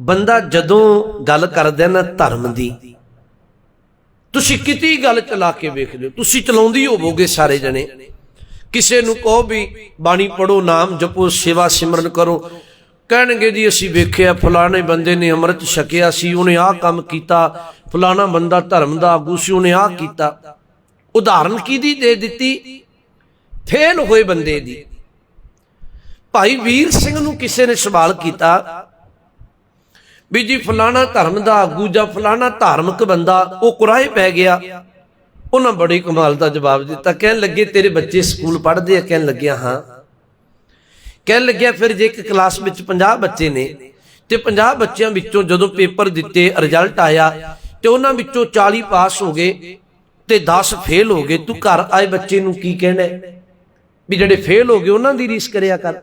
ਬੰਦਾ ਜਦੋਂ ਗੱਲ ਕਰਦਾ ਨਾ ਧਰਮ ਦੀ, ਤੁਸੀਂ ਕਿਤੇ ਗੱਲ ਚਲਾ ਕੇ ਵੇਖ ਲਿਓ ਤੁਸੀਂ ਚਲਾਉਂਦੀ ਹੋਵੋਗੇ ਸਾਰੇ ਜਣੇ। ਕਿਸੇ ਨੂੰ ਕਹੋ ਵੀ, ਬਾਣੀ ਪੜੋ ਨਾਮ ਜਪੋ, ਸੇਵਾ ਸਿਮਰਨ ਕਰੋ। ਕਹਿਣਗੇ ਜੀ, ਅਸੀਂ ਵੇਖਿਆ ਫਲਾਣੇ ਬੰਦੇ ਨੇ ਅੰਮ੍ਰਿਤ ਛਕਿਆ ਸੀ, ਉਹਨੇ ਆਹ ਕੰਮ ਕੀਤਾ। ਫਲਾਣਾ ਬੰਦਾ ਧਰਮ ਦਾ ਆਗੂ ਸੀ, ਉਹਨੇ ਆਹ ਕੀਤਾ। ਉਦਾਹਰਨ ਕਿਹਦੀ ਦੇ ਦਿੱਤੀ? ਫੇਲ ਹੋਏ ਬੰਦੇ ਦੀ। ਭਾਈ ਵੀਰ ਸਿੰਘ ਨੂੰ ਕਿਸੇ ਨੇ ਸਵਾਲ ਕੀਤਾ ਵੀ ਜੀ ਫਲਾਣਾ ਧਰਮ ਦਾ ਆਗੂ ਜਾਂ ਫਲਾਣਾ ਧਾਰਮਿਕ ਬੰਦਾ ਉਹ ਕੁਰਾਏ ਪੈ ਗਿਆ। ਉਹਨਾਂ ਬੜੀ ਕਮਾਲ ਦਾ ਜਵਾਬ ਦਿੱਤਾ। ਕਹਿਣ ਲੱਗੇ, ਤੇਰੇ ਬੱਚੇ ਸਕੂਲ ਪੜ੍ਹਦੇ ਆ। ਕਹਿਣ ਲੱਗਿਆ, ਹਾਂ। ਕਹਿਣ ਲੱਗਿਆ, ਫਿਰ ਜੇ ਇੱਕ ਕਲਾਸ ਵਿੱਚ 50 ਬੱਚੇ ਨੇ ਤੇ 50 ਬੱਚਿਆਂ ਵਿੱਚੋਂ ਜਦੋਂ ਪੇਪਰ ਦਿੱਤੇ, ਰਿਜ਼ਲਟ ਆਇਆ ਤੇ ਉਹਨਾਂ ਵਿੱਚੋਂ 40 ਪਾਸ ਹੋ ਗਏ ਤੇ 10 ਫੇਲ ਹੋ ਗਏ, ਤੂੰ ਘਰ ਆਏ ਬੱਚੇ ਨੂੰ ਕੀ ਕਹਿਣਾ ਵੀ ਜਿਹੜੇ ਫੇਲ ਹੋ ਗਏ, ਉਹਨਾਂ ਦੀ ਰੀਸ ਕਰਿਆ ਕਰ।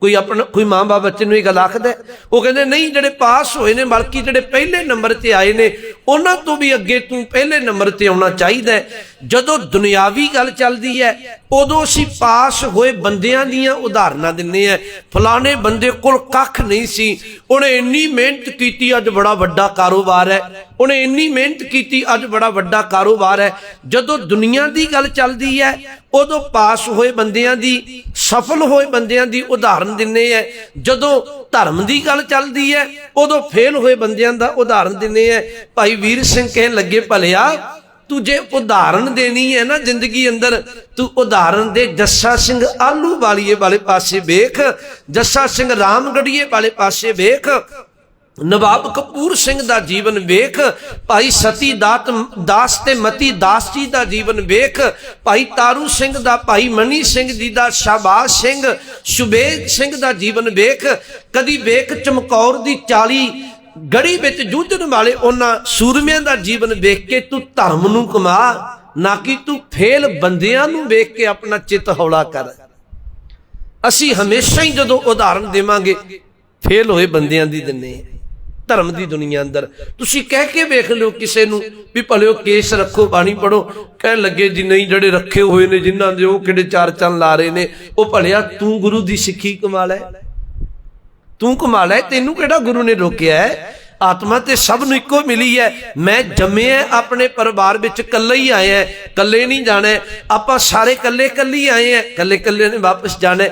ਕੋਈ ਆਪਣਾ, ਕੋਈ ਮਾਂ-ਬਾਪ ਬੱਚੇ ਨੂੰ ਇਹ ਗੱਲ ਆਖਦਾ ਉਹ ਕਹਿੰਦੇ, ਨਹੀਂ, ਜਿਹੜੇ ਪਾਸ ਹੋਏ ਨੇ, ਬਲਕਿ ਜਿਹੜੇ ਪਹਿਲੇ ਨੰਬਰ ਤੇ ਆਏ ਨੇ, ਉਹਨਾਂ ਤੋਂ ਵੀ ਅੱਗੇ ਤੂੰ ਪਹਿਲੇ ਨੰਬਰ ਤੇ ਆਉਣਾ ਚਾਹੀਦਾ ਜਦੋਂ ਦੁਨਿਆਵੀ ਗੱਲ ਚੱਲਦੀ ਹੈ, ਉਦੋਂ ਅਸੀਂ ਪਾਸ ਹੋਏ ਬੰਦਿਆਂ ਦੀਆਂ ਉਦਾਹਰਨਾਂ ਦਿੰਨੇ ਆ ਫਲਾਣੇ ਬੰਦੇ ਕੋਲ ਕੱਖ ਨਹੀਂ ਸੀ। ਉਹਨੇ ਇੰਨੀ ਮਿਹਨਤ ਕੀਤੀ, ਅੱਜ ਬੜਾ ਵੱਡਾ ਕਾਰੋਬਾਰ ਹੈ। ਉਹਨੇ ਇੰਨੀ ਮਿਹਨਤ ਕੀਤੀ, ਅੱਜ ਬੜਾ ਵੱਡਾ ਕਾਰੋਬਾਰ ਹੈ। ਜਦੋਂ ਦੁਨੀਆ ਦੀ ਗੱਲ ਚੱਲਦੀ ਹੈ, ਉਦੋਂ ਪਾਸ ਹੋਏ ਬੰਦਿਆਂ ਦੀ, ਸਫਲ ਹੋਏ ਬੰਦਿਆਂ ਦੀ ਉਦਾਹਰਨ ਦਿੰਨੇ ਆ ਜਦੋਂ ਧਰਮ ਦੀ ਗੱਲ ਚੱਲਦੀ ਹੈ, ਉਦੋਂ ਫੇਲ ਹੋਏ ਬੰਦਿਆਂ ਦਾ ਉਦਾਹਰਨ ਦਿੰਨੇ ਆ ਭਾਈ ਵੀਰ ਸਿੰਘ ਕਹਿਣ ਲੱਗੇ, ਭਲਿਆ ਤੂੰ ਜੇ ਉਦਾਹਰਨ ਦੇਣੀ ਹੈ ਨਾ ਜ਼ਿੰਦਗੀ ਅੰਦਰ, ਤੂੰ ਉਦਾਹਰਨ ਦੇ ਜੱਸਾ ਸਿੰਘ ਆਲੂ ਵਾਲੀਏ ਵਾਲੇ ਪਾਸੇ ਵੇਖ, ਜੱਸਾ ਸਿੰਘ ਰਾਮਗੜੀਏ ਵਾਲੇ ਪਾਸੇ ਵੇਖ, ਨਵਾਬ ਕਪੂਰ ਸਿੰਘ ਦਾ ਜੀਵਨ ਵੇਖ, ਭਾਈ ਸਤੀ ਦਾਤ, ਦਾਸ ਤੇ ਮਤੀ ਦਾਸ ਜੀ ਦਾ ਜੀਵਨ ਵੇਖ, ਭਾਈ ਤਾਰੂ ਸਿੰਘ ਦਾ, ਭਾਈ ਮਨੀ ਸਿੰਘ ਜੀ ਦਾ, ਸ਼ਾਬਾਸ਼ ਸਿੰਘ ਸ਼ੁਬੇਗ ਸਿੰਘ ਦਾ ਜੀਵਨ ਵੇਖ, ਕਦੀ ਵੇਖ ਚਮਕੌਰ ਦੀ 40 ਗੜੀ ਵਿੱਚ ਜੂਝਣ ਵਾਲੇ ਉਹਨਾਂ ਸੂਰਮਿਆਂ ਦਾ ਜੀਵਨ ਵੇਖ ਕੇ ਤੂੰ ਧਰਮ ਨੂੰ ਕਮਾ ਨਾ ਕਿ ਤੂੰ ਫੇਲ ਬੰਦਿਆਂ ਨੂੰ ਵੇਖ ਕੇ ਆਪਣਾ ਚਿੱਤ ਹੌਲਾ ਕਰ। ਅਸੀਂ ਹਮੇਸ਼ਾ ਹੀ ਜਦੋਂ ਉਦਾਹਰਨ ਦੇਵਾਂਗੇ, ਫੇਲ ਹੋਏ ਬੰਦਿਆਂ ਦੀ ਦਿੰਨੇ ਧਰਮ ਦੀ ਦੁਨੀਆ ਅੰਦਰ। ਤੁਸੀਂ ਕਹਿ ਕੇ ਵੇਖ ਲਿਓ ਕਿਸੇ ਨੂੰ ਵੀ ਭਲਿਓ ਕੇਸ ਰੱਖੋ, ਬਾਣੀ ਪੜੋ ਕਹਿਣ ਲੱਗੇ ਜੀ ਨਹੀਂ, ਜਿਹੜੇ ਰੱਖੇ ਹੋਏ ਨੇ, ਜਿਨ੍ਹਾਂ ਦੇ ਉਹ ਕਿਹੜੇ ਚਾਰ ਚੰਨ ਲਾ ਰਹੇ ਨੇ, ਉਹ ਭਲਿਆ ਤੂੰ ਗੁਰੂ ਦੀ ਸਿੱਖੀ ਕਮਾ ਲੈ ਤੂੰ ਕਮਾ ਲੈ ਤੈਨੂੰ ਕਿਹੜਾ ਗੁਰੂ ਨੇ ਰੋਕਿਆ ਹੈ? ਆਤਮਾ ਤੇ ਸਭ ਨੂੰ ਇੱਕੋ ਮਿਲੀ ਹੈ। ਮੈਂ ਜੰਮਿਆ ਆਪਣੇ ਪਰਿਵਾਰ ਵਿੱਚ ਇਕੱਲਾ ਹੀ ਆਇਆ ਇਕੱਲੇ ਨਹੀਂ ਜਾਣਾ ਆਪਾਂ ਸਾਰੇ ਇਕੱਲੇ ਇਕੱਲੇ ਆਏ ਆ ਇਕੱਲੇ ਇਕੱਲੇ ਨੇ ਵਾਪਸ ਜਾਣਾ